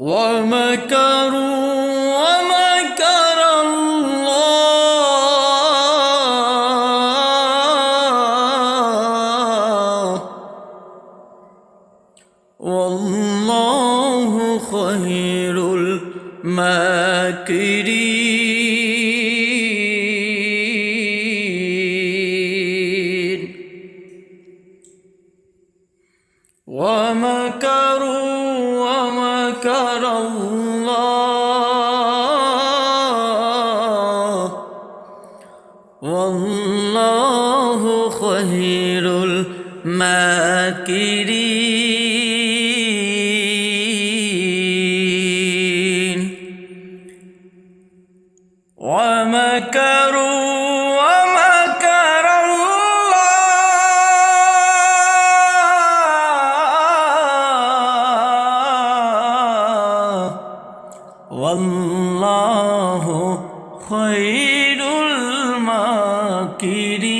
ومكروا ومكر الله. والله خير الماكرين. ومكروا والله خير الماكرين. ومكروا ومكر الله. والله خير kiri